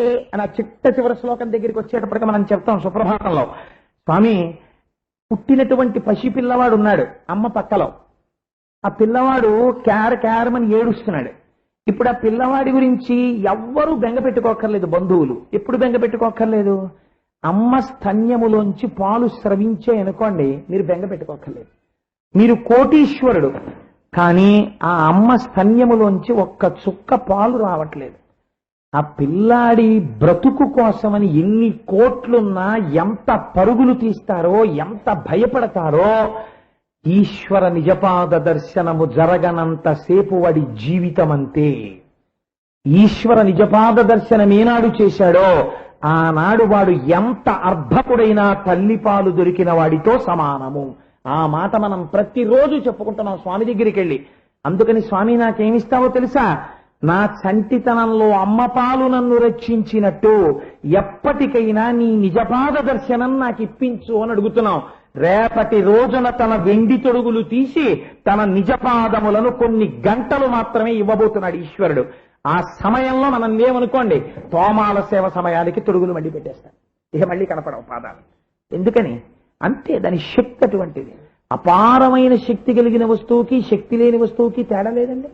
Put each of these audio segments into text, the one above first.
అంటే అని ఆ చిట్ట చివరి శ్లోకం దగ్గరికి వచ్చేటప్పటికి మనం చెప్తాం సుప్రభాతంలో. స్వామి పుట్టినటువంటి పసి పిల్లవాడు ఉన్నాడు అమ్మ పక్కలో. ఆ పిల్లవాడు క్యార క్యారమని ఏడుస్తున్నాడు. ఇప్పుడు ఆ పిల్లవాడి గురించి ఎవ్వరూ బెంగ పెట్టుకోక్కర్లేదు బంధువులు. ఎప్పుడు బెంగ పెట్టుకోక్కర్లేదు? అమ్మ స్తన్యములోంచి పాలు స్రవించే అనుకోండి మీరు బెంగ పెట్టుకోక్కర్లేదు. మీరు కోటీశ్వరుడు కానీ ఆ అమ్మ స్తన్యములోంచి ఒక్క చుక్క పాలు రావట్లేదు. ఆ పిల్లాడి బ్రతుకు కోసమని ఎన్ని కోట్లున్నా ఎంత పరుగులు తీస్తారో ఎంత భయపడతారో ఈశ్వర నిజపాద దర్శనము జరగనంత సేపు వాడి జీవితం అంతే ఈశ్వర నిజపాద దర్శనం ఏనాడు చేశాడో ఆనాడు వాడు ఎంత అర్భకుడైనా తల్లిపాలు దొరికిన వాడితో సమానము. ఆ మాట మనం ప్రతిరోజు చెప్పుకుంటున్నాం స్వామి దగ్గరికి వెళ్ళి అందుకని స్వామి నాకేమిస్తావో తెలుసా? నా చంటితనంలో అమ్మ పాలు నన్ను రక్షించినట్టు ఎప్పటికైనా నీ నిజపాద దర్శనం నాకు ఇప్పించు అని అడుగుతున్నాం రేపటి రోజున తన వెండి తొడుగులు తీసి తన నిజపాదములను కొన్ని గంటలు మాత్రమే ఇవ్వబోతున్నాడు ఈశ్వరుడు. ఆ సమయంలో మనం ఏమనుకోండి తోమాల సేవ సమయానికి తొడుగులు మళ్ళీ పెట్టేస్తాడు ఇక మళ్ళీ కనపడవు పాదాలు. ఎందుకని? అంతే దాని శక్తి అటువంటిది. అపారమైన శక్తి కలిగిన వస్తువుకి శక్తి లేని వస్తువుకి తేడా లేదండి.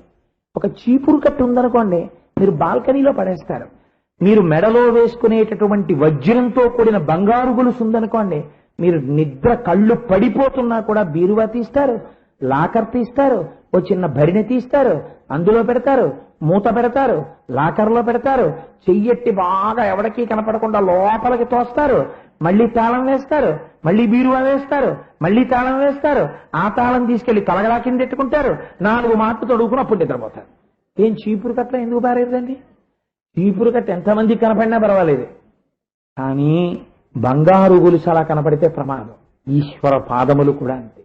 ఒక చీపురు కట్టు ఉందనుకోండి మీరు బాల్కనీలో పడేస్తారు. మీరు మెడలో వేసుకునేటటువంటి వజ్రంతో కూడిన బంగారు గొలుసు ఉందనుకోండి మీరు నిద్ర కళ్ళు పడిపోతున్నా కూడా బీరువా తీస్తారు లాకర్ తీస్తారు ఓ చిన్న భరిణి తీస్తారు అందులో పెడతారు మూత పెడతారు లాకర్లో పెడతారు చెయ్యెట్టి బాగా ఎవరికీ కనపడకుండా లోపలికి తోస్తారు. మళ్ళీ తాళం వేస్తారు మళ్ళీ బీరువా వేస్తారు మళ్ళీ తాళం వేస్తారు. ఆ తాళం తీసుకెళ్ళి తలగలా కింద ఎట్టుకుంటారు నాలుగు మార్పు తొడుగుకుని అప్పుడు నిద్రపోతారు. ఏం చీపురు కట్ల ఎందుకు పారేదండి చీపురు కట్ట ఎంతమంది కనపడినా పర్వాలేదు. కానీ బంగారు గొలుసు అలా కనపడితే ప్రమాదం. ఈశ్వర పాదములు కూడా అంతే.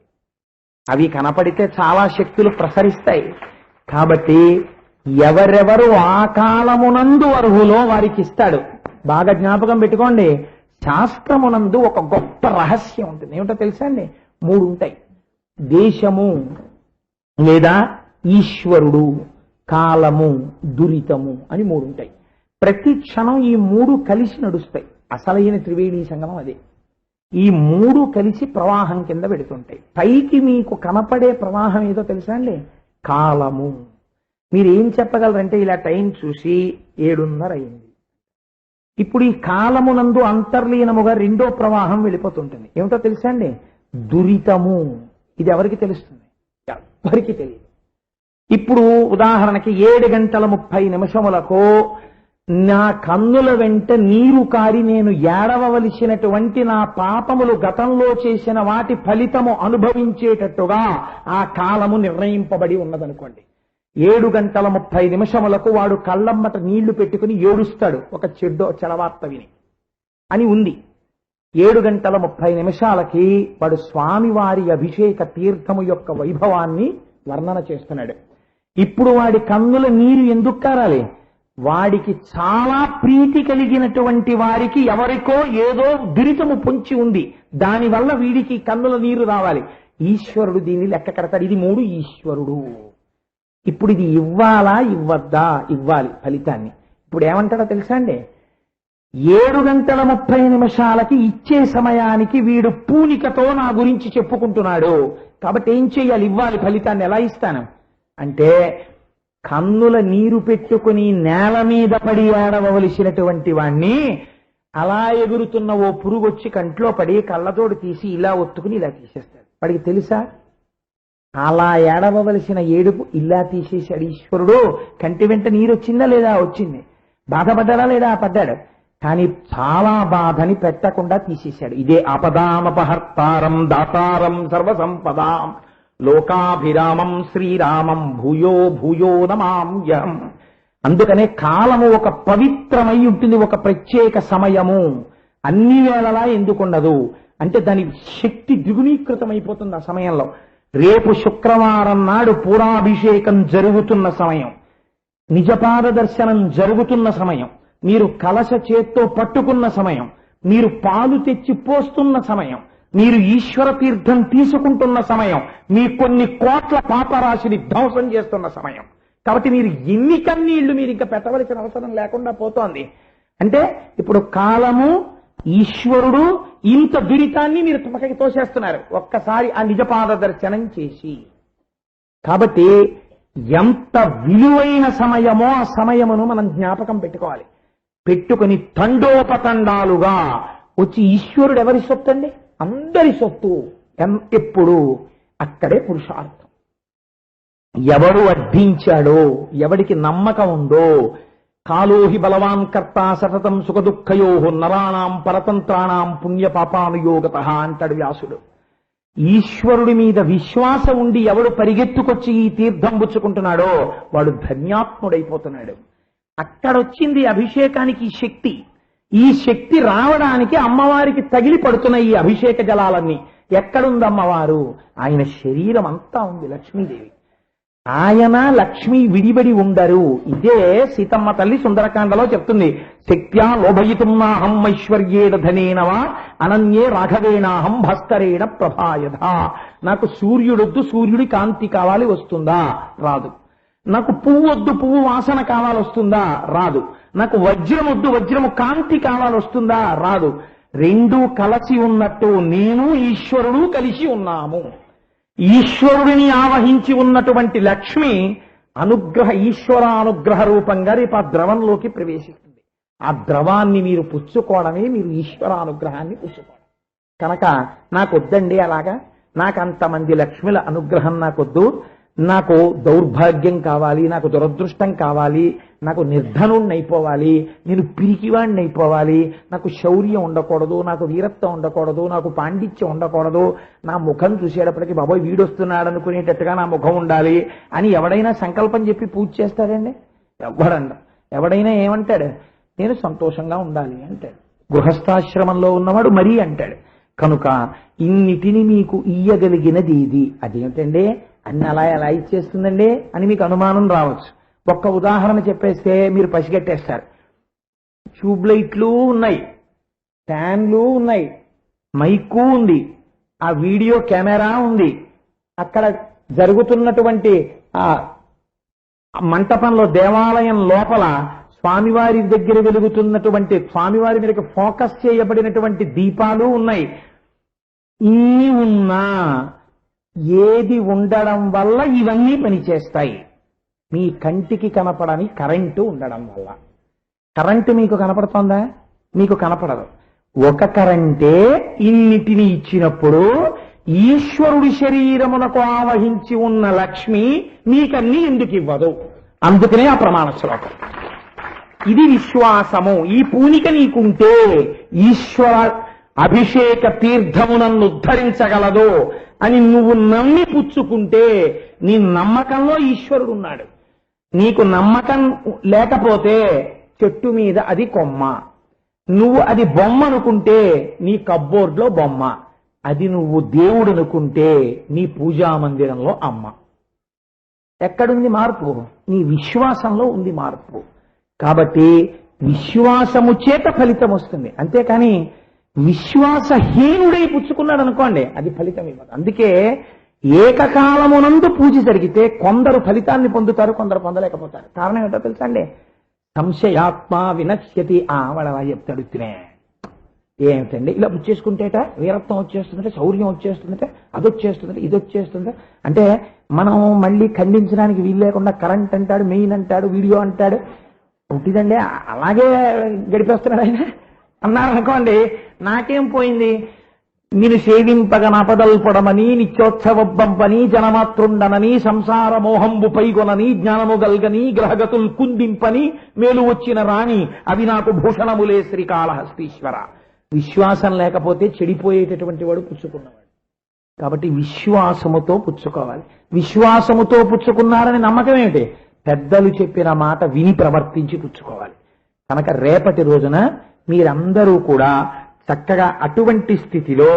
అవి కనపడితే చాలా శక్తులు ప్రసరిస్తాయి. కాబట్టి ఎవరెవరు ఆ కాలమునందు అర్హులో వారికి ఇస్తాడు. బాగా జ్ఞాపకం పెట్టుకోండి. శాస్త్రమునందు ఒక గొప్ప రహస్యం ఉంటుంది. ఏమిటో తెలుసా అండి? మూడు ఉంటాయి దేశము లేదా ఈశ్వరుడు కాలము దురితము అని మూడు ఉంటాయి ప్రతి క్షణం ఈ మూడు కలిసి నడుస్తాయి. అసలైన త్రివేణి సంగమం అదే. ఈ మూడు కలిసి ప్రవాహం కింద పెడుతుంటాయి. పైకి మీకు కనపడే ప్రవాహం ఏదో తెలుసా అండి? కాలము. మీరు ఏం చెప్పగలరంటే ఇలా టైం చూసి ఏడున్నర అయింది. ఇప్పుడు ఈ కాలమునందు అంతర్లీనముగా రెండో ప్రవాహం వెళ్ళిపోతుంటుంది. ఏమిటో తెలుసా అండి? దురితము. ఇది ఎవరికి తెలుస్తుంది? ఎవరికి తెలియదు. ఇప్పుడు ఉదాహరణకి ఏడు గంటల ముప్పై నిమిషములకు నా కన్నుల వెంట నీరు కారి నేను ఏడవలసినటువంటి నా పాపములు గతంలో చేసిన వాటి ఫలితము అనుభవించేటట్టుగా ఆ కాలము నిర్ణయింపబడి ఉన్నదనుకోండి. ఏడు గంటల ముప్పై నిమిషములకు వాడు కళ్ళమ్మట నీళ్ళు పెట్టుకుని ఏడుస్తాడు. ఒక చెడ్డో చలవార్త విని. అని ఉంది. ఏడు గంటల ముప్పై నిమిషాలకి వాడు స్వామివారి అభిషేక తీర్థము యొక్క వైభవాన్ని వర్ణన చేస్తున్నాడు. ఇప్పుడు వాడి కన్నుల నీరు ఎందుకు కారాలి? వాడికి చాలా ప్రీతి కలిగినటువంటి వారికి ఎవరికో ఏదో దురితము పొంచి ఉంది. దానివల్ల వీడికి కన్నుల నీరు రావాలి. ఈశ్వరుడు దీన్ని లెక్క కడతాడు. ఇది మూడు ఈశ్వరుడు. ఇప్పుడు ఇది ఇవ్వాలా ఇవ్వద్దా? ఇవ్వాలి ఫలితాన్ని. ఇప్పుడు ఏమంటాడో తెలుసా అండి? ఏడు గంటల ముప్పై నిమిషాలకి ఇచ్చే సమయానికి వీడు పూనికతో నా గురించి చెప్పుకుంటున్నాడు. కాబట్టి ఏం చెయ్యాలి? ఇవ్వాలి ఫలితాన్ని. ఎలా ఇస్తాను? అంటే కన్నుల నీరు పెట్టుకుని నేల మీద పడి ఏడవలసినటువంటి వాణ్ణి అలా ఎగురుతున్న ఓ పురుగు వచ్చి కంట్లో పడి కళ్ళతోడు తీసి ఇలా ఒత్తుకుని ఇలా తీసేస్తాడు. వాడికి తెలుసా? అలా ఏడవలసిన ఏడుపు ఇలా తీసేశాడు ఈశ్వరుడు. కంటి వెంట నీరు వచ్చిందా లేదా? వచ్చింది. బాధపడ్డాడా లేదా? పడ్డాడు. కానీ చాలా బాధని పెట్టకుండా తీసేశాడు. ఇదే అపదామపహర్తారం దాతారం సర్వసంపదాం. లోకాభిరామం శ్రీరామం భూయో భూయో నమాంయం అందుకనే కాలము ఒక పవిత్రమై ఉంటుంది ఒక ప్రత్యేక సమయము. అన్ని వేళలా ఎందుకుండదు? అంటే దాని శక్తి ద్విగుణీకృతమైపోతుంది ఆ సమయంలో. రేపు శుక్రవారం నాడు పూరాభిషేకం జరుగుతున్న సమయం. నిజపాద దర్శనం జరుగుతున్న సమయం. మీరు కలశ చేత్తో పట్టుకున్న సమయం. మీరు పాలు తెచ్చి పోస్తున్న సమయం. మీరు ఈశ్వర తీర్థం తీసుకుంటున్న సమయం. మీ కొన్ని కోట్ల పాపరాశిని ధ్వంసం చేస్తున్న సమయం. కాబట్టి మీరు ఎన్ని కన్నీళ్ళు మీరు ఇంకా పెట్టవలసిన అవసరం లేకుండా పోతోంది. అంటే ఇప్పుడు కాలము ఈశ్వరుడు ఇంత దురితాన్ని మీరు పక్కకి తోసేస్తున్నారు. ఒక్కసారి ఆ నిజపాద దర్శనం చేసి. కాబట్టి ఎంత విలువైన సమయమో ఆ సమయమును మనం జ్ఞాపకం పెట్టుకోవాలి. పెట్టుకుని తండోపతండాలుగా వచ్చి ఈశ్వరుడు ఎవరి సొత్తు అండి అందరి సొత్తు. ఎం- ఎప్పుడు? అక్కడే పురుషార్థం. ఎవరు అర్థించాడో ఎవడికి నమ్మకం ఉందో కాలోహి బలవాన్ కర్త సతతం సుఖదుఖయో నరాణాం పరతంత్రాణాం పుణ్య పాపానుయోగత అంటాడు వ్యాసుడు. ఈశ్వరుడి మీద విశ్వాసం ఉండి ఎవడు పరిగెత్తుకొచ్చి ఈ తీర్థం పుచ్చుకుంటున్నాడో వాడు ధన్యాత్ముడైపోతున్నాడు. అక్కడొచ్చింది అభిషేకానికి ఈ శక్తి. ఈ శక్తి రావడానికి అమ్మవారికి తగిలి పడుతున్న ఈ అభిషేక జలాలన్నీ. ఎక్కడుంది అమ్మవారు ఆయన శరీరం అంతా ఉంది లక్ష్మీదేవి. ఆయన లక్ష్మి విడిబడి ఉండరు. ఇదే సీతమ్మ తల్లి సుందరకాండలో చెప్తుంది. శక్త్యా లోభయితున్నాహం ఐశ్వర్యేణ ధనేనవా అనన్యే రాఘవేణాహం భాస్కరేణ ప్రభాయధ. నాకు సూర్యుడొద్దు సూర్యుడి కాంతి కావాలి వస్తుందా? రాదు. నాకు పువ్వు వద్దు పువ్వు వాసన కావాలి వస్తుందా? రాదు. నాకు వజ్రం వద్దు వజ్రము కాంతి కావాలి వస్తుందా? రాదు. రెండూ కలసి ఉన్నట్టు నేను ఈశ్వరుడు కలిసి ఉన్నాము. ఈశ్వరుడిని ఆవహించి ఉన్నటువంటి లక్ష్మి అనుగ్రహ ఈశ్వర అనుగ్రహ రూపంగా రేపు ఆ ద్రవంలోకి ప్రవేశిస్తుంది. ఆ ద్రవాన్ని మీరు పుచ్చుకోవడమే మీరు ఈశ్వర అనుగ్రహాన్ని పుచ్చుకోవడం. కనుక నాకు వద్దండి అలాగా. నాకంతమంది లక్ష్మిల అనుగ్రహం నాకొద్దు. నాకు దౌర్భాగ్యం కావాలి నాకు దురదృష్టం కావాలి నాకు నిర్ధనుణ్ణి అయిపోవాలి నేను పిరికివాణ్ణి అయిపోవాలి నాకు శౌర్యం ఉండకూడదు నాకు వీరత్వం ఉండకూడదు నాకు పాండిత్యం ఉండకూడదు నా ముఖం చూసేటప్పటికి బాబోయ్ వీడొస్తున్నాడు అనుకునేటట్టుగా నా ముఖం ఉండాలి అని ఎవడైనా సంకల్పం చెప్పి పూజ చేస్తాడండి? ఎవడండ ఎవడైనా ఏమంటాడు? నేను సంతోషంగా ఉండాలి అంటాడు. గృహస్థాశ్రమంలో ఉన్నవాడు మరీ అంటాడు. కనుక ఇన్నిటిని మీకు ఇయ్యగలిగినది ఇది. అదేమిటండి? అన్ని అలా ఎలా ఇచ్చేస్తుందండి అని మీకు అనుమానం రావచ్చు. ఒక్క ఉదాహరణ చెప్పేస్తే మీరు పసిగట్టేస్తారు. ట్యూబ్ లైట్లు ఉన్నాయి. ఫ్యాన్లు ఉన్నాయి. మైకు ఉంది. ఆ వీడియో కెమెరా ఉంది. అక్కడ జరుగుతున్నటువంటి ఆ మంటపంలో దేవాలయం లోపల స్వామివారి దగ్గర వెలుగుతున్నటువంటి స్వామివారి మీదకి ఫోకస్ చేయబడినటువంటి దీపాలు ఉన్నాయి. ఈ ఉన్నా ఏది ఉండడం వల్ల ఇవన్నీ పనిచేస్తాయి? మీ కంటికి కనపడని కరెంటు ఉండడం వల్ల. కరెంటు మీకు కనపడుతోందా? మీకు కనపడదు. ఒక కరెంటే ఇన్నిటిని ఇచ్చినప్పుడు ఈశ్వరుడి శరీరమునకు ఆవహించి ఉన్న లక్ష్మి మీకన్నీ ఎందుకు ఇవ్వదు? అందుకనే ఆ ప్రమాణ శ్లోకం. ఇది విశ్వాసము. ఈ పూనిక నీకుంటే ఈశ్వర అభిషేక తీర్థమునన్ను ఉద్ధరించగలదు. అని నువ్వు నమ్మి పుచ్చుకుంటే నీ నమ్మకంలో ఈశ్వరుడు ఉన్నాడు. నీకు నమ్మకం లేకపోతే చెట్టు మీద అది కొమ్మ. నువ్వు అది బొమ్మ అనుకుంటే నీ కబ్బోర్డ్లో బొమ్మ. అది నువ్వు దేవుడు అనుకుంటే నీ పూజా మందిరంలో అమ్మ. ఎక్కడుంది మార్పు? నీ విశ్వాసంలో ఉంది మార్పు. కాబట్టి విశ్వాసము చేత ఫలితం వస్తుంది. అంతేకాని విశ్వాసహీనుడై పుచ్చుకున్నాడు అనుకోండి అది ఫలితం ఇవ్వదు. అందుకే ఏకకాలమునందు పూజ జరిగితే కొందరు ఫలితాన్ని పొందుతారు కొందరు పొందలేకపోతారు. కారణం ఏంటో తెలుసా అండి? సంశయాత్మ వినశ్యతి ఆవడవా చెప్తాడు తినే ఏమిటండి? ఇలా ముచ్చేసుకుంటేట వీరత్వం వచ్చేస్తుందంటే శౌర్యం వచ్చేస్తుందంటే అది వచ్చేస్తుందంటే ఇది వచ్చేస్తుంది అంటే మనం మళ్ళీ ఖండించడానికి వీలు లేకుండా కరెంట్ అంటాడు మెయిన్ అంటాడు వీడియో అంటాడు. పుట్టిదండి అలాగే గడిపేస్తున్నాడు ఆయన. అన్నారు అనుకోండి నాకేం పోయింది? నేను సేవింపగ నపదల్పడమని నిత్యోత్సవబ్బంపని జనమాతృండనని సంసార మోహంబు పైగొనని జ్ఞానము గల్గని గ్రహగతుల్ కుందింపని మేలు వచ్చిన రాణి అవి నాకు భూషణములే శ్రీకాళహస్తీశ్వర. విశ్వాసం లేకపోతే చెడిపోయేటటువంటి వాడు పుచ్చుకున్నవాడు. కాబట్టి విశ్వాసముతో పుచ్చుకోవాలి. విశ్వాసముతో పుచ్చుకున్నారని నమ్మకం ఏమిటి? పెద్దలు చెప్పిన మాట విని ప్రవర్తించి పుచ్చుకోవాలి. కనుక రేపటి రోజున మీరందరూ కూడా చక్కగా అటువంటి స్థితిలో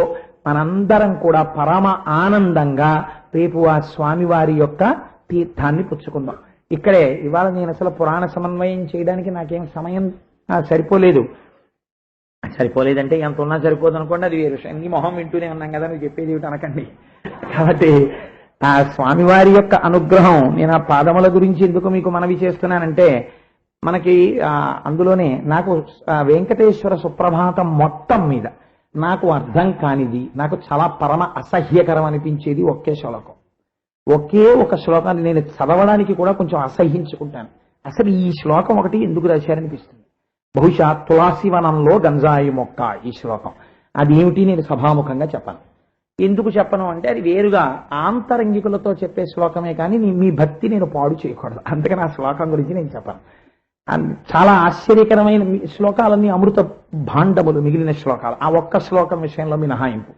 మనందరం కూడా పరమ ఆనందంగా రేపు ఆ స్వామివారి యొక్క తీర్థాన్ని పుచ్చుకుందాం. ఇక్కడే ఇవాళ నేను అసలు పురాణ సమన్వయం చేయడానికి నాకేం సమయం సరిపోలేదు. సరిపోలేదంటే ఎంత ఉన్నా సరిపోదు అనుకోండి అది వేరు. నీ మొహం వింటూనే ఉన్నాం కదా నువ్వు చెప్పేది ఏమిటి అనకండి. కాబట్టి ఆ స్వామివారి యొక్క అనుగ్రహం నేను ఆ పాదముల గురించి ఎందుకు మీకు మనవి చేస్తున్నానంటే మనకి అందులోనే నాకు వెంకటేశ్వర సుప్రభాతం మొత్తం మీద నాకు అర్థం కానిది నాకు చాలా పరమ అసహ్యకరం అనిపించేది ఒకే శ్లోకం. ఒకే ఒక శ్లోకాన్ని నేను చదవడానికి కూడా కొంచెం అసహ్యించుకుంటాను అసలు ఈ శ్లోకం ఒకటి ఎందుకు రాశారనిపిస్తుంది? బహుశా తులాసివనంలో గంజాయి మొక్క ఈ శ్లోకం. అది ఏమిటి నేను సభాముఖంగా చెప్పను. ఎందుకు చెప్పను అంటే అది వేరుగా ఆంతరంగికులతో చెప్పే శ్లోకమే కానీ మీ భక్తి నేను పాడు చేయకూడదు. అందుకని ఆ శ్లోకం గురించి నేను చెప్పను. చాలా ఆశ్చర్యకరమైన శ్లోకాలన్నీ అమృత భాండములు మిగిలిన శ్లోకాలు. ఆ ఒక్క శ్లోకం విషయంలో మినహాయింపు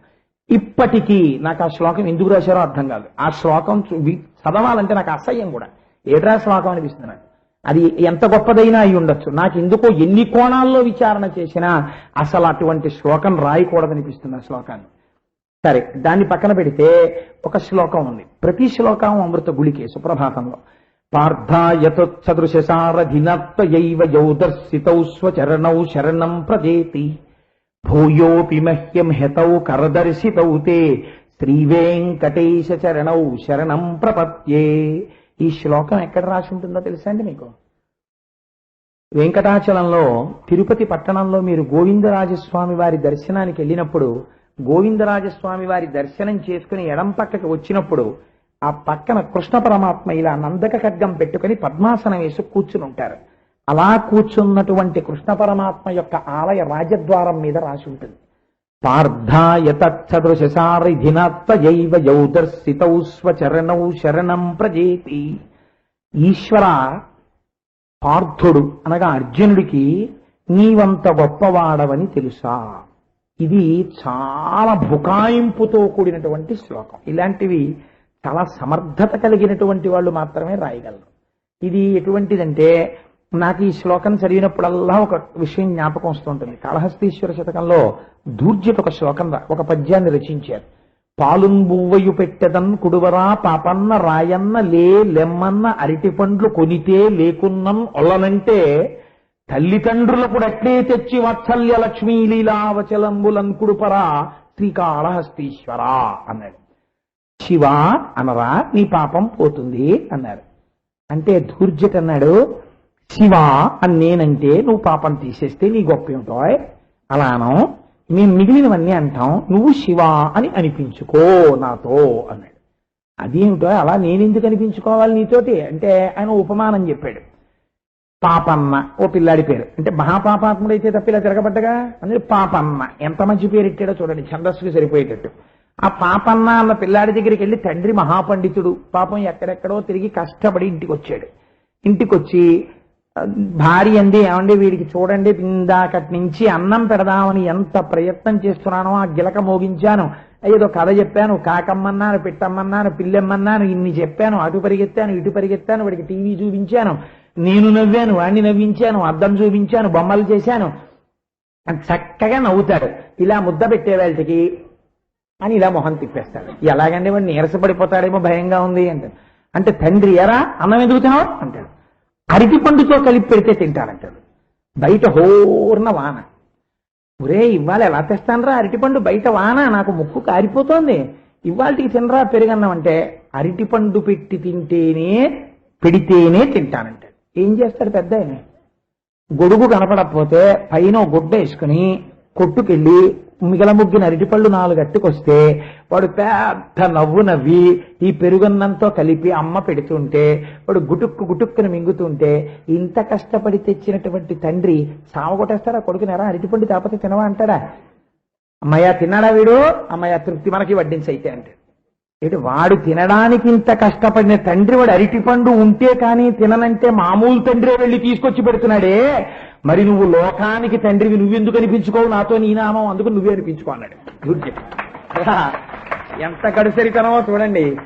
ఇప్పటికీ నాకు ఆ శ్లోకం ఎందుకు రాశారో అర్థం కాదు ఆ శ్లోకం చదవాలంటే నాకు అసహ్యం కూడా. ఏట్రా శ్లోకం అనిపిస్తుంది నాకు? అది ఎంత గొప్పదైనా అయి ఉండొచ్చు. నాకు ఎందుకో ఎన్ని కోణాల్లో విచారణ చేసినా అసలు అటువంటి శ్లోకం రాయకూడదనిపిస్తుంది ఆ శ్లోకాన్ని. సరే దాన్ని పక్కన పెడితే ఒక శ్లోకం ఉంది. ప్రతి శ్లోకం అమృత గుళికే సుప్రభాతంలో. పార్థాయతోత్సదృశసారధినత్వయైవ యౌదర్శితౌ స్వచరణౌ శరణం ప్రజేతి. భూయోపి మహ్యం హెతౌ కరదర్శితౌ తే శ్రీవేంకటేశ చరణౌ శరణం ప్రపత్యే ఈ శ్లోకం ఎక్కడ రాసి ఉంటుందో తెలుసా అండి మీకు? వెంకటాచలంలో తిరుపతి పట్టణంలో మీరు గోవిందరాజస్వామి వారి దర్శనానికి వెళ్ళినప్పుడు గోవిందరాజస్వామి వారి దర్శనం చేసుకుని ఎడం పక్కకి వచ్చినప్పుడు ఆ పక్కన కృష్ణ పరమాత్మ ఇలా నందక ఖడ్గం పెట్టుకుని పద్మాసనం వేసి కూర్చుని ఉంటారు అలా కూర్చున్నటువంటి కృష్ణ పరమాత్మ యొక్క ఆలయ రాజద్వారం మీద రాసి ఉంటుంది. పార్థాయతదృశసారిధినత్వయైవ యౌదర్శితౌ స్వచరణౌ శరణం ప్రజేతి. ఈశ్వర పార్థుడు అనగా అర్జునుడికి నీవంత గొప్పవాడవని తెలుసా? ఇది చాలా బుకాయింపుతో కూడినటువంటి శ్లోకం. ఇలాంటివి చాలా సమర్థత కలిగినటువంటి వాళ్ళు మాత్రమే రాయగలరు. ఇది ఎటువంటిదంటే నాకు ఈ శ్లోకం చదివినప్పుడల్లా ఒక విషయం జ్ఞాపకం వస్తుంటుంది. కాళహస్తీశ్వర శతకంలో దూర్జట ఒక శ్లోకం రా- ఒక పద్యాన్ని రచించారు. పాలున్ బువ్వయు పెట్టెదన్ కుడువరా పాపన్న రాయన్న లే లెమ్మన్న అరటి పండ్లు కొనితే లేకున్నం ఒల్లనంటే తల్లిదండ్రులకు అట్లే తెచ్చి వాత్సల్య లక్ష్మీ లీలావచలంబులన్ కుడుపరా శ్రీకాళహస్తీశ్వర అన్నాడు. శివ అనరా నీ పాపం పోతుంది అన్నారు అంటే ధూర్జట్ అన్నాడు శివ అని నేనంటే నువ్వు పాపం తీసేస్తే నీ గొప్ప ఏమిటో అలాను మేము మిగిలినవన్నీ అంటాం నువ్వు శివ అని అనిపించుకో నాతో అన్నాడు. అదేమిటో అలా నేనెందుకు అనిపించుకోవాలి నీతోటి? అంటే ఆయన ఉపమానం చెప్పాడు. పాపమ్మ ఓ పిల్లాడి పేరు. అంటే మహాపాపాత్ముడైతే తప్ప ఇలా తిరగబడ్డగా? అందులో పాపమ్మ. ఎంత మంచి పేరు ఇట్టాడో చూడండి ఛందస్సుకి సరిపోయేటట్టు. ఆ పాపన్న అన్న పిల్లాడి దగ్గరికి వెళ్ళి తండ్రి మహాపండితుడు. పాపం ఎక్కడెక్కడో తిరిగి కష్టపడి ఇంటికి వచ్చాడు ఇంటికి వచ్చి భార్య అంది ఏమండి వీడికి చూడండి ఇందాకటి నుంచి అన్నం పెడదామని ఎంత ప్రయత్నం చేస్తున్నానో ఆ గిలక మోగించాను. ఏదో కథ చెప్పాను కాకమ్మన్నాను పిట్టమ్మన్నాను పిల్లెమ్మన్నాను ఇన్ని చెప్పాను అటు పరిగెత్తాను ఇటు పరిగెత్తాను వాడికి టీవీ చూపించాను నేను నవ్వాను వాడిని నవ్వించాను అద్దం చూపించాను బొమ్మలు చేశాను. చక్కగా నవ్వుతాడు. ఇలా ముద్ద పెట్టే వాళ్ళకి అని ఇలా మొహం తిప్పేస్తాడు. ఎలాగండి వాడు నీరసపడిపోతాడేమో భయంగా ఉంది అంటాడు. అంటే తండ్రి ఎరా అన్నం ఎందుకు తినవు అంటాడు. అరటి పండుతో కలిపి పెడితే తింటానంటాడు. బయట హోర్న వాన. ఒరే ఇవాళ ఎలా తెస్తానరా? అరటిపండు బయట వాన నాకు ముక్కు కారిపోతోంది. ఇవాళకి తినరా పెరుగన్నం అంటే అరటిపండు పెట్టి తింటేనే పెడితేనే తింటానంటాడు. ఏం చేస్తాడు పెద్ద ఆయన? గొడుగు కనపడకపోతే పైన గుడ్డ వేసుకుని కొట్టుకెళ్ళి మిగల ముగ్గిన అరటిపళ్ళు నాలుగు అట్టుకొస్తే వాడు పెద్ద నవ్వు నవ్వి ఈ పెరుగన్నంతో కలిపి అమ్మ పెడుతుంటే వాడు గుటుక్కు గుటుక్కుని మింగుతుంటే ఇంత కష్టపడి తెచ్చినటువంటి తండ్రి సావగొట్టేస్తాడా కొడుకునేరా అరటిపండు తాపతే తినవా అంటాడా? అమ్మయ్య తిన్నాడా వీడు? అమ్మయ్య తృప్తి మనకి వడ్డించైతే అంటే ఏంటి వాడు తినడానికి ఇంత కష్టపడిన తండ్రి వాడు అరటిపండు ఉంటే కానీ తిననంటే మామూలు తండ్రే వెళ్ళి తీసుకొచ్చి పెడుతున్నాడే. మరి నువ్వు లోకానికి తండ్రివి నువ్వెందుకు అనిపించుకోవు? నాతో నీ నామం అందుకు నువ్వే అనిపించుకో అన్నాడు. ఎంత గడుసరితనమో చూడండి.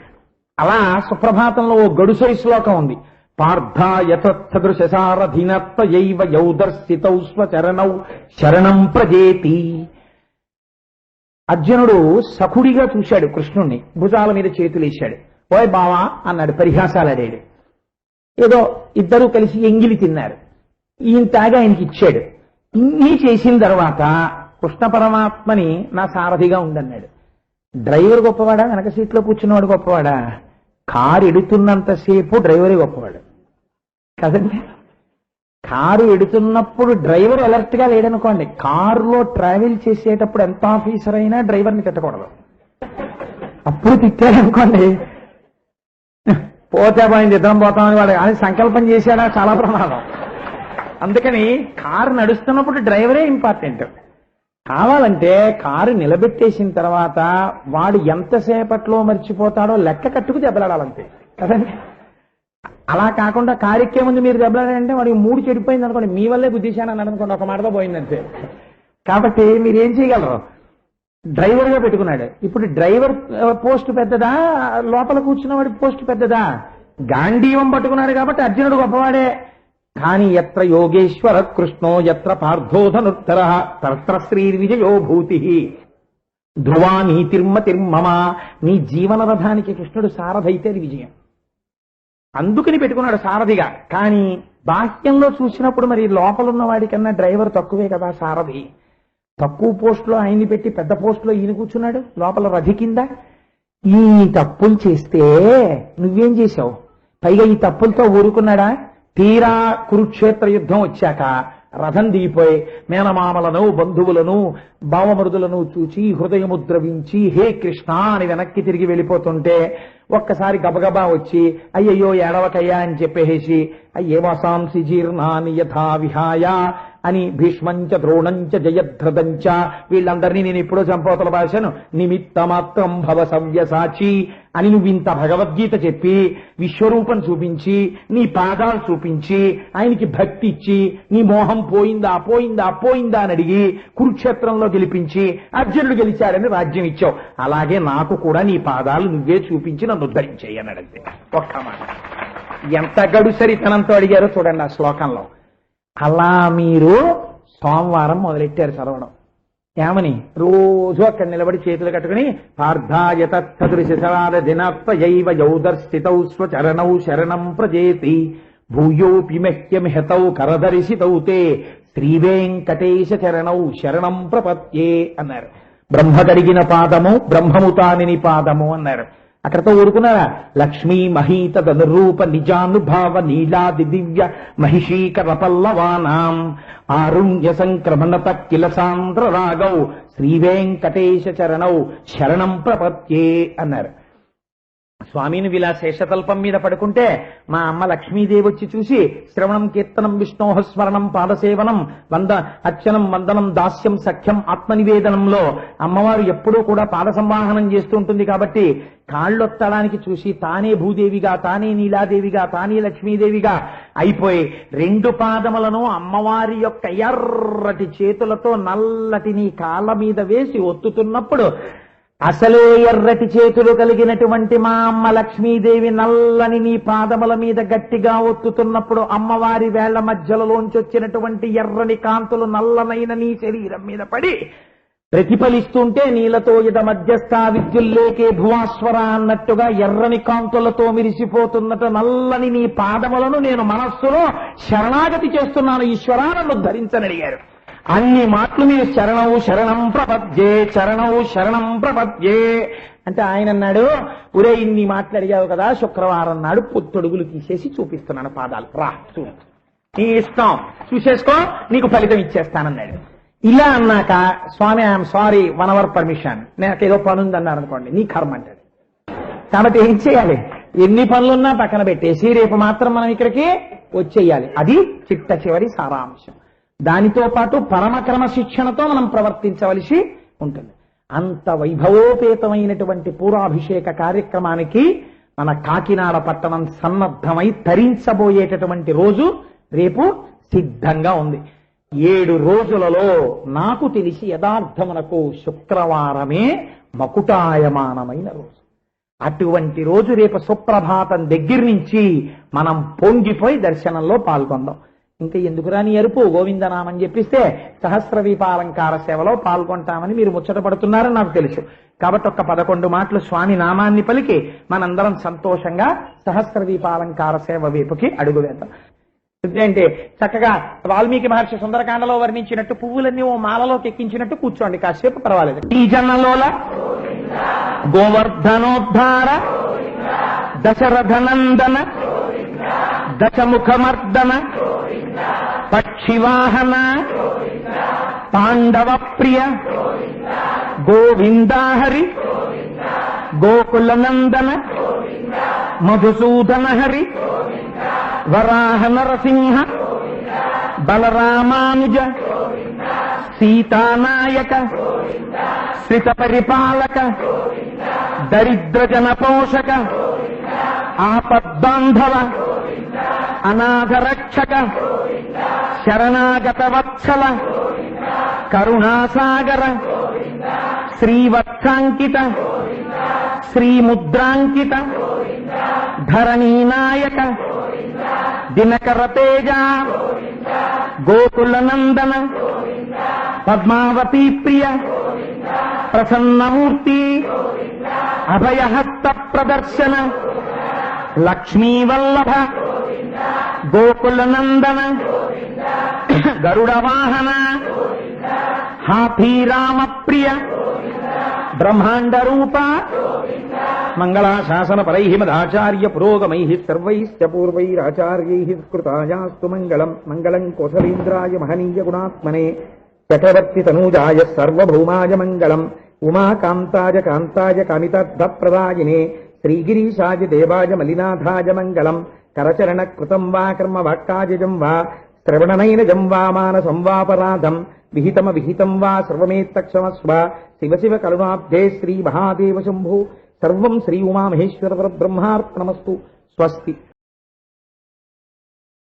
అలా సుప్రభాతంలో ఓ గడుసరి శ్లోకం ఉంది. పార్థాయతదృశసారధినత్వయైవ యౌదర్శితౌ స్వచరణౌ శరణం ప్రజేతి. అర్జునుడు సఖుడిగా చూశాడు కృష్ణుణ్ణి. భుజాల మీద చేతులేశాడు ఓయ్ బావా అన్నాడు పరిహాసాలాడాడు ఏదో ఇద్దరూ కలిసి ఎంగిలి తిన్నారు. ఈయన తాగా ఆయనకి ఇచ్చాడు. ఇన్ని చేసిన తర్వాత కృష్ణ పరమాత్మని నా సారథిగా ఉండన్నాడు. డ్రైవర్ గొప్పవాడా? వెనక సీట్లో కూర్చున్నవాడు గొప్పవాడా? కారు ఎడుతున్నంతసేపు డ్రైవరే గొప్పవాడు. కదండి? కారు ఎడుతున్నప్పుడు డ్రైవర్ అలర్ట్గా లేడనుకోండి కారులో ట్రావెల్ చేసేటప్పుడు ఎంత ఆఫీసర్ అయినా డ్రైవర్ని తిట్టకూడదు. అప్పుడు తిట్టాడనుకోండి పోతే పోయింది ఇద్దరం పోతామని వాడు అని సంకల్పం చేశాడా? చాలా ప్రమాదం. అందుకని కారు నడుస్తున్నప్పుడు డ్రైవరే ఇంపార్టెంట్. కావాలంటే కారు నిలబెట్టేసిన తర్వాత వాడు ఎంతసేపట్లో మర్చిపోతాడో లెక్క కట్టుకు దెబ్బలాడాలంతే. కదండి? అలా కాకుండా కార్యక్రమం ముందు మీరు దెబ్బలాడారంటే వాడికి మూడు చెడిపోయింది అనుకోండి. మీ వల్లే బుద్ధిశాను అన్నాడు అనుకోండి. ఒక మాటతో పోయిందంతే కాబట్టి మీరు ఏం చేయగలరు? డ్రైవర్గా పెట్టుకున్నాడు. ఇప్పుడు డ్రైవర్ పోస్ట్ పెద్దదా? లోపల కూర్చున్నవాడి పోస్ట్ పెద్దదా? గాంధీవం పట్టుకున్నాడు కాబట్టి అర్జునుడు గొప్పవాడే. కానీ ఎత్ర యోగేశ్వర కృష్ణో ఎత్ర పార్థోధనుత్తర తత్ర శ్రీ విజయో భూతి. ధ్రువా నీతిర్మ తిర్మమ నీ జీవన రథానికి కృష్ణుడు సారథైతే విజయం. అందుకని పెట్టుకున్నాడు సారథిగా. కానీ బాహ్యంలో చూసినప్పుడు మరి లోపల ఉన్న వాడికన్నా డ్రైవర్ తక్కువే కదా సారథి. తక్కువ పోస్టులో ఆయన్ని పెట్టి పెద్ద పోస్టులో ఈయన కూర్చున్నాడు లోపల రథి కింద. ఈ తప్పులు చేస్తే నువ్వేం చేశావు? పైగా ఈ తప్పులతో ఊరుకున్నాడా? తీరా కురుక్షేత్ర యుద్ధం వచ్చాక రథం దిగిపోయి మేనమామలను బంధువులను భావమరుదులను చూచి హృదయము ద్రవించి హే కృష్ణ అని వెనక్కి తిరిగి వెళ్ళిపోతుంటే ఒక్కసారి గబగబా వచ్చి అయ్యయ్యో ఏడవకయ్యా అని చెప్పేసి అయ్యేవాసాంసి జీర్ణాని యథా విహాయ అని భీష్మంచ ద్రోణంచ జయధ్రదంచ వీళ్ళందరినీ నేను ఎప్పుడో చంపోతల భాషను నిమిత్త మాత్రం భవ సవ్యసాచి అని నువ్వు ఇంత భగవద్గీత చెప్పి విశ్వరూపం చూపించి నీ పాదాలు చూపించి ఆయనకి భక్తి ఇచ్చి నీ మోహం పోయిందా పోయిందా పోయిందా అని అడిగి కురుక్షేత్రంలో గెలిపించి అర్జునుడు గెలిచాడని రాజ్యం ఇచ్చావు. అలాగే నాకు కూడా నీ పాదాలు నువ్వే చూపించి నన్ను ఉద్ధరించేయి అన్నాడంతే ఒక్క మాట. ఎంత గడుసరితనంతో అడిగారో చూడండి ఆ శ్లోకంలో. అలా మీరు సోమవారం మొదలెట్టారు చదవడం. ఏమని రోజు అక్కడ నిలబడి చేతులు కట్టుకుని పార్థాయ తత్సదృశరాద దినత్వయైవ యౌదర్స్థితౌ స్వచరణౌ శరణం ప్రజేతి భూయోపి మహ్యం మహ్యమిహతౌ కరదర్శితౌ తే శ్రీవేంకటేశ చరణౌ శరణం ప్రపత్యే అన్నారు. బ్రహ్మ కడిగిన పాదము బ్రహ్మము తానిని పాదము అన్నారు. అక్కడతో ఊరుకున్నారా? లక్ష్మీ మహీత ధనురూప నిజానుభావ నీలాది దివ్య మహిషీకర పల్లవానాం ఆరుణ్య సంక్రమణత కిల సాంద్ర రాగౌ శ్రీవేంకటేశ చరణౌ. శరణం ప్రపత్యే అన్నారు. స్వామిని ఇలా శేషతల్పం మీద పడుకుంటే మా అమ్మ లక్ష్మీదేవి వచ్చి చూసి శ్రవణం కీర్తనం విష్ణోహ స్మరణం పాదసేవనం వంద అర్చనం వందనం దాస్యం సఖ్యం ఆత్మనివేదనంలో అమ్మవారు ఎప్పుడూ కూడా పాద సంవాహనం చేస్తూ ఉంటుంది కాబట్టి కాళ్ళొత్తడానికి చూసి తానే భూదేవిగా తానే నీలాదేవిగా తానే లక్ష్మీదేవిగా అయిపోయి రెండు పాదములను అమ్మవారి యొక్క ఎర్రటి చేతులతో నల్లటిని కాళ్ళ మీద వేసి ఒత్తుతున్నప్పుడు అసలే ఎర్రటి చేతులు కలిగినటువంటి మా అమ్మ లక్ష్మీదేవి నల్లని నీ పాదముల మీద గట్టిగా ఒత్తుతున్నప్పుడు అమ్మవారి వేళ్ళ మధ్యలోంచి వచ్చినటువంటి ఎర్రని కాంతులు నల్లనైన నీ శరీరం మీద పడి ప్రతిఫలిస్తుంటే నీలతో ఇద మధ్యస్థా విద్యుల్లేకే భువాశ్వర అన్నట్టుగా ఎర్రని కాంతులతో మిరిసిపోతున్నట్టు నల్లని నీ పాదములను నేను మనస్సులో శరణాగతి చేస్తున్నాను. ఈశ్వరా నన్ను ధరించనడిగారు. అన్ని మాటలు మీరు శరణవు శరణం ప్రపద్యే శరణవు శరణం ప్రపద్యే. అంటే ఆయన అన్నాడు ఒరే ఇన్ని మాటలు అడిగావు కదా శుక్రవారం నాడు పొత్తొడుగులు తీసేసి చూపిస్తున్నాను పాదాలు. రా చూడు నీ ఇష్టం. చూసేసుకో నీకు ఫలితం ఇచ్చేస్తానన్నాడు. ఇలా అన్నాక స్వామి I'm sorry one hour permission. నాకు ఏదో పని ఉందన్నారు అనుకోండి నీ కర్మ అంటాడు. కాబట్టి ఏం చేయాలి? ఎన్ని పనులున్నా పక్కన పెట్టేసి రేపు మాత్రం మనం ఇక్కడికి వచ్చేయాలి. అది చిట్ట చివరి సారాంశం. దానితో పాటు పరమక్రమ శిక్షణతో మనం ప్రవర్తించవలసి ఉంటుంది. అంత వైభవోపేతమైనటువంటి పూరాభిషేక కార్యక్రమానికి మన కాకినాడ పట్టణం సన్నద్ధమై తరించబోయేటటువంటి రోజు రేపు సిద్ధంగా ఉంది. ఏడు రోజులలో నాకు తెలిసి యథార్థమునకు శుక్రవారమే మకుటాయమానమైన రోజు. అటువంటి రోజు రేపు సుప్రభాతం దగ్గర నుంచి మనం పొంగిపోయి దర్శనంలో పాల్గొందాం. ఇంకా ఎందుకురా నీ ఎరుపు గోవిందనామని చెప్పిస్తే సహస్రదీపాలంకార సేవలో పాల్గొంటామని మీరు ముచ్చటపడుతున్నారని నాకు తెలుసు. కాబట్టి ఒక్క పదకొండు మాటలు స్వామి నామాన్ని పలికి మనందరం సంతోషంగా సహస్రదీపాలంకార సేవ వైపుకి అడుగు వేద్దాం. అంటే చక్కగా వాల్మీకి మహర్షి సుందరకాండలో వర్ణించినట్టు పువ్వులన్నీ ఓ మాలలోకి ఎక్కించినట్టు కూర్చోండి. కాసేపు పర్వాలేదు. ఈ జన్మలోల గోవర్ధనోద్ధార దశరథనందన దశముఖమర్దన పక్షివాహన పాండవ ప్రియ గోవిందాహరి గోకులనందన మధుసూదన హరి వరాహ నరసింహ బలరామానుజ సీతానాయక శ్రిత పరిపాలక దరిద్ర పోషక ఆపద్బాంధవ అనాథరక్షక శరణాగత వత్సల కరుణాసాగర శ్రీవత్సాంకిత శ్రీముద్రాంకిత ధరణీనాయక దినకర తేజ గోకులనందన పద్మావతీ ప్రియ ప్రసన్నమూర్తి అభయహస్త ప్రదర్శన లక్ష్మీవల్లభ గోకులనందన గరుడ వాహన హాథీరామ ప్రియ బ్రహ్మాండ రూప మంగళాశాసన పరై మదాచార్య పురోగమై సర్వైశ్చ పూర్వైరాచార్యై కృతాయాస్తు మంగళం మంగళం కోసలేంద్రాయ మహనీయ గుణాత్మనే చక్రవర్తి తనూజాయ సర్వభౌమాయ మంగళం ఉమాకాంతాయ కాంతాయ కామితార్థప్రదాయినే శ్రీగిరీశాయ దేవాయ మలినాథాయ మంగళం కరచరణ కృతం వా కర్మ వాక్కాజం వా శ్రవణనైనజం వా మానసం వాపరాధం విహితమ విహితం వా సర్వమేత్తక్షమస్వ శివ శివ కరుణాబ్ధే శ్రీ మహాదేవ శంభు. సర్వం శ్రీ ఉమామహేశ్వర బ్రహ్మార్పణమస్తు స్వస్తి.